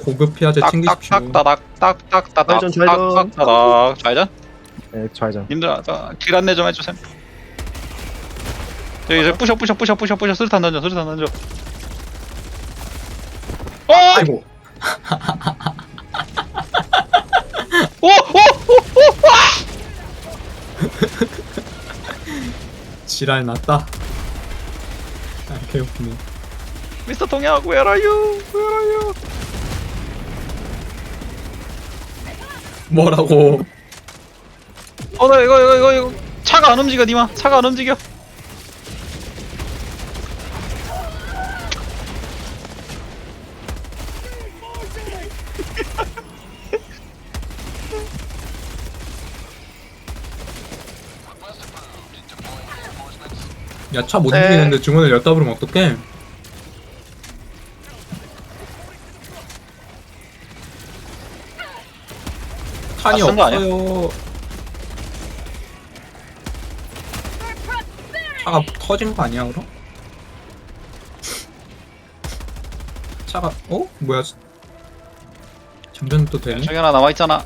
고급 피아제 챙기십시오. 딱딱딱딱딱딱딱 좌회전, 좌회전. 딱딱딱 좌회전 네, 좌회전. 님들 아, 길 안내 좀 해주세요 저기 이제 부셔 부셔 부셔 부셔 부셔 수류탄 던져 수류탄 던져 어! 아이고. 오! 오! 오! 오! 와! 지랄 났다. 아, 개웃기네. 미스터 동양 where are you? where are you? 뭐라고? 어, 나 이거, 이거, 이거, 이거. 차가 안 움직여, 니마. 차가 안 움직여. 야, 차 못 네. 움직이는데 주문을 열다 부르면 어떡해? 탄이 아, 쓴거 아니야? 없어요. 차가 터진 거 아니야, 그럼? 차가, 어? 뭐야? 장전 또 되네? 저기 하나 남아 있잖아.